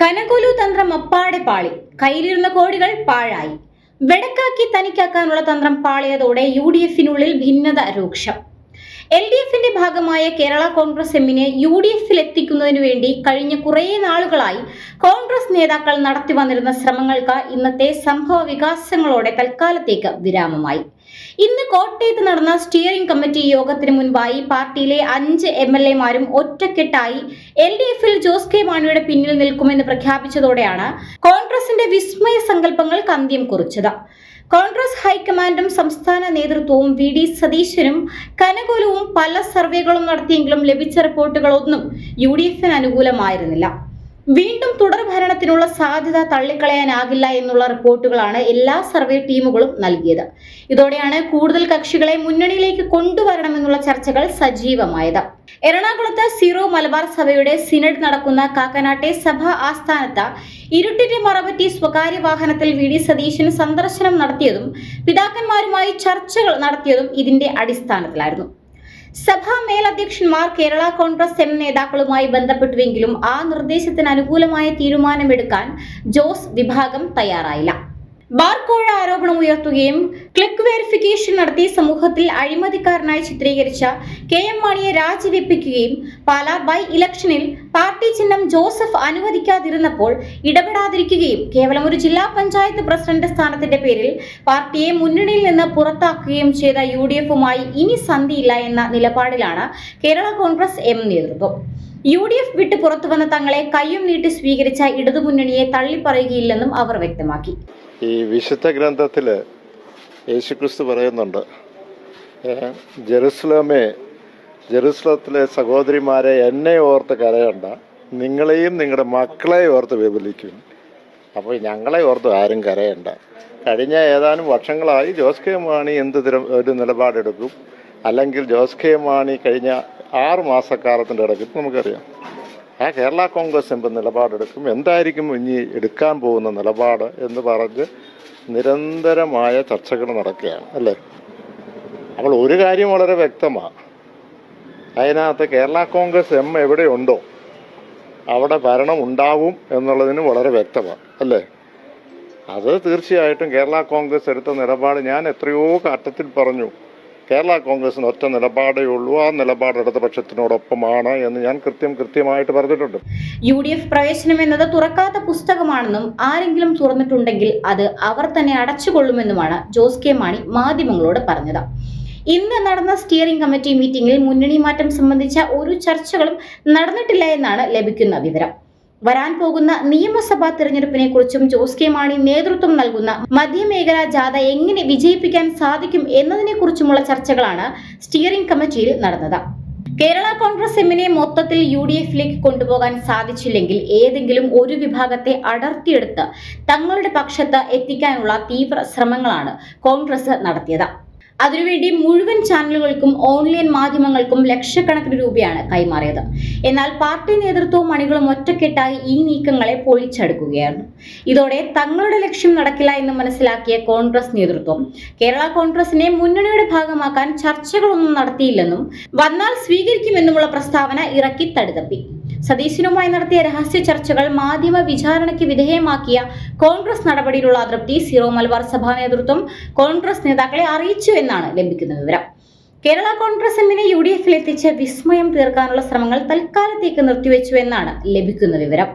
കനകൊലു തന്ത്രം അപ്പാടെ പാളി. കയ്യിലിരുന്ന കോടികൾ പാഴായി. വെടക്കാക്കി തനിക്കാക്കാനുള്ള തന്ത്രം പാളിയതോടെ യു ഡി എഫിനുള്ളിൽ ഭിന്നത രൂക്ഷം. എൽ ഡി എഫിന്റെ ഭാഗമായ കേരള കോൺഗ്രസ് എമ്മിനെ യു ഡി എഫിൽ എത്തിക്കുന്നതിനു വേണ്ടി കഴിഞ്ഞ കുറേ നാളുകളായി കോൺഗ്രസ് നേതാക്കൾ നടത്തി വന്നിരുന്ന ശ്രമങ്ങൾക്ക് ഇന്നത്തെ സംഭവ വികാസങ്ങളോടെ തൽക്കാലത്തേക്ക് വിരാമമായി. ഇന്ന് കോട്ടയത്ത് നടന്ന സ്റ്റിയറിംഗ് കമ്മിറ്റി യോഗത്തിന് മുൻപായി പാർട്ടിയിലെ അഞ്ച് എം എൽ എമാരും ഒറ്റക്കെട്ടായി എൽ ഡി എഫിൽ ജോസ് കെ മാണിയുടെ പിന്നിൽ നിൽക്കുമെന്ന് പ്രഖ്യാപിച്ചതോടെയാണ് കോൺഗ്രസിന്റെ വിസ്മയ സങ്കല്പങ്ങൾ കന്ത്യം കുറിച്ചത്. കോൺഗ്രസ് ഹൈക്കമാൻഡും സംസ്ഥാന നേതൃത്വവും വി ഡി സതീശനും കനകുലവും പല സർവേകളും നടത്തിയെങ്കിലും ലഭിച്ച റിപ്പോർട്ടുകളൊന്നും യു ഡി എഫിന് അനുകൂലമായിരുന്നില്ല. വീണ്ടും തുടർ ഭരണത്തിനുള്ള സാധ്യത തള്ളിക്കളയാനാകില്ല എന്നുള്ള റിപ്പോർട്ടുകളാണ് എല്ലാ സർവേ ടീമുകളും നൽകിയത്. ഇതോടെയാണ് കൂടുതൽ കക്ഷികളെ മുന്നണിയിലേക്ക് കൊണ്ടുവരണമെന്നുള്ള ചർച്ചകൾ സജീവമായത്. എറണാകുളത്ത് സീറോ മലബാർ സഭയുടെ സിനഡ് നടക്കുന്ന കാക്കനാട്ടെ സഭ ആസ്ഥാനത്ത് ഇരുട്ടിന്റെ മറപറ്റി സ്വകാര്യ വാഹനത്തിൽ വി. ഡി. സതീശൻ സന്ദർശനം നടത്തിയതും പിതാക്കന്മാരുമായി ചർച്ചകൾ നടത്തിയതും ഇതിന്റെ അടിസ്ഥാനത്തിലായിരുന്നു. സഭാ മേലധ്യക്ഷന്മാർ കേരള കോൺഗ്രസ് എം നേതാക്കളുമായി ബന്ധപ്പെട്ടുവെങ്കിലും ആ നിർദ്ദേശത്തിന് അനുകൂലമായ തീരുമാനമെടുക്കാൻ ജോസ് വിഭാഗം തയ്യാറായില്ല. ബാർക്കോഴ ആരോപണം ഉയർത്തുകയും ക്ലിക്ക് വെരിഫിക്കേഷൻ നടത്തി സമൂഹത്തിൽ അഴിമതിക്കാരനായി ചിത്രീകരിച്ച കെ എം മാണിയെ രാജിവെപ്പിക്കുകയും പാലാ ബൈ ഇലക്ഷനിൽ പാർട്ടി ചിഹ്നം ജോസഫ് അനുവദിക്കാതിരുന്നപ്പോൾ ഇടപെടാതിരിക്കുകയും കേവലം ഒരു ജില്ലാ പഞ്ചായത്ത് പ്രസിഡന്റ് സ്ഥാനത്തിന്റെ പേരിൽ പാർട്ടിയെ മുന്നണിയിൽ നിന്ന് പുറത്താക്കുകയും ചെയ്ത യു ഡി എഫുമായി ഇനി സന്ധിയില്ല എന്ന നിലപാടിലാണ് കേരള കോൺഗ്രസ് എം നേതൃത്വം. യു ഡി എഫ് വിട്ട് പുറത്തു വന്ന തങ്ങളെ കയ്യും നീട്ടി സ്വീകരിച്ച ഇടതുമുന്നണിയെ തള്ളിപ്പറയുകയില്ലെന്നും അവർ വ്യക്തമാക്കി. ഈ വിശുദ്ധ ഗ്രന്ഥത്തിൽ യേശുക്രിസ്തു പറയുന്നുണ്ട് ജെറുസലമേ ജെറുസലത്തിലെ സഹോദരിമാരെ എന്നെ ഓർത്ത് കരയണ്ട. നിങ്ങളെയും നിങ്ങളുടെ മക്കളെ ഓർത്ത് വിപുലിക്കും. അപ്പോൾ ഞങ്ങളെ ഓർത്ത് ആരും കരയണ്ട. കഴിഞ്ഞ ഏതാനും വർഷങ്ങളായി ജോസ് കെ മാണി എന്ത് ഒരു നിലപാടെടുക്കും? അല്ലെങ്കിൽ ജോസ് കെ മാണി കഴിഞ്ഞ ആറ് മാസക്കാലത്തിന്റെ ഇടയ്ക്ക് നമുക്കറിയാം. ആ കേരള കോൺഗ്രസ് എന്ത് നിലപാടെടുക്കും. എന്തായിരിക്കും ഇനി എടുക്കാൻ പോകുന്ന നിലപാട് എന്ന് പറഞ്ഞ് നിരന്തരമായ ചർച്ചകൾ നടക്കുകയാണ് അല്ലേ? അപ്പോൾ ഒരു കാര്യം വളരെ വ്യക്തമാണ്. അതിനകത്ത് കേരള കോൺഗ്രസ് എം എവിടെയുണ്ടോ അവിടെ ഭരണം ഉണ്ടാവും എന്നുള്ളതിന് വളരെ വ്യക്തമാണ് അല്ലേ? അത് തീർച്ചയായിട്ടും കേരള കോൺഗ്രസ് എടുത്ത നിലപാട് ഞാൻ എത്രയോ ഘട്ടത്തിൽ പറഞ്ഞു. കേരള കോൺഗ്രസിന് ഒറ്റ നിലപാടേ ഉള്ളൂ. ആ നിലപാട് ഇടതുപക്ഷത്തിനോടൊപ്പമാണ് എന്ന് ഞാൻ കൃത്യം കൃത്യമായിട്ട് പറഞ്ഞിട്ടുണ്ട്. യു ഡി എഫ് പ്രവേശനം എന്നത് തുറക്കാത്ത പുസ്തകമാണെന്നും ആരെങ്കിലും തുറന്നിട്ടുണ്ടെങ്കിൽ അത് അവർ തന്നെ അടച്ചുകൊള്ളുമെന്നുമാണ് ജോസ് കെ മാണി മാധ്യമങ്ങളോട് പറഞ്ഞത്. ഇന്ന് നടന്ന സ്റ്റിയറിംഗ് കമ്മിറ്റി മീറ്റിംഗിൽ മുന്നണി മാറ്റം സംബന്ധിച്ച ഒരു ചർച്ചകളും നടന്നിട്ടില്ല എന്നാണ് ലഭിക്കുന്ന വിവരം. വരാൻ പോകുന്ന നിയമസഭാ തെരഞ്ഞെടുപ്പിനെ കുറിച്ചും ജോസ് കെ മാണി നേതൃത്വം നൽകുന്ന മധ്യമേഖലാ ജാഥ എങ്ങനെ വിജയിപ്പിക്കാൻ സാധിക്കും എന്നതിനെ കുറിച്ചുമുള്ള ചർച്ചകളാണ് സ്റ്റിയറിംഗ് കമ്മിറ്റിയിൽ നടന്നത്. കേരള കോൺഗ്രസ് എമ്മിനെ മൊത്തത്തിൽ യു ഡി എഫിലേക്ക് കൊണ്ടുപോകാൻ സാധിച്ചില്ലെങ്കിൽ ഏതെങ്കിലും ഒരു വിഭാഗത്തെ അടർത്തിയെടുത്ത് തങ്ങളുടെ പക്ഷത്ത് എത്തിക്കാനുള്ള തീവ്ര ശ്രമങ്ങളാണ് കോൺഗ്രസ് നടത്തിയത്. അതിനുവേണ്ടി മുഴുവൻ ചാനലുകൾക്കും ഓൺലൈൻ മാധ്യമങ്ങൾക്കും ലക്ഷക്കണക്കിന് രൂപയാണ് കൈമാറിയത്. എന്നാൽ പാർട്ടി നേതൃത്വവും അണികളും ഒറ്റക്കെട്ടായി ഈ നീക്കങ്ങളെ പൊളിച്ചെടുക്കുകയായിരുന്നു. ഇതോടെ തങ്ങളുടെ ലക്ഷ്യം നടക്കില്ല എന്ന് മനസ്സിലാക്കിയ കോൺഗ്രസ് നേതൃത്വം കേരള കോൺഗ്രസിനെ മുന്നണിയുടെ ഭാഗമാക്കാൻ ചർച്ചകളൊന്നും നടത്തിയില്ലെന്നും വന്നാൽ സ്വീകരിക്കുമെന്നുമുള്ള പ്രസ്താവന ഇറക്കി തടുതപ്പി. സതീശനുമായി നടത്തിയ രഹസ്യ ചർച്ചകൾ മാധ്യമ വിചാരണയ്ക്ക് വിധേയമാക്കിയ കോൺഗ്രസ് നടപടിയിലുള്ള അതൃപ്തി സീറോ മലബാർ സഭാ നേതൃത്വം കോൺഗ്രസ് നേതാക്കളെ അറിയിച്ചു എന്നാണ് ലഭിക്കുന്ന വിവരം. കേരള കോൺഗ്രസ് എമ്മിനെ യു ഡി എഫിൽ എത്തിച്ച് വിസ്മയം തീർക്കാനുള്ള ശ്രമങ്ങൾ തൽക്കാലത്തേക്ക് നിർത്തിവെച്ചു എന്നാണ് ലഭിക്കുന്ന വിവരം.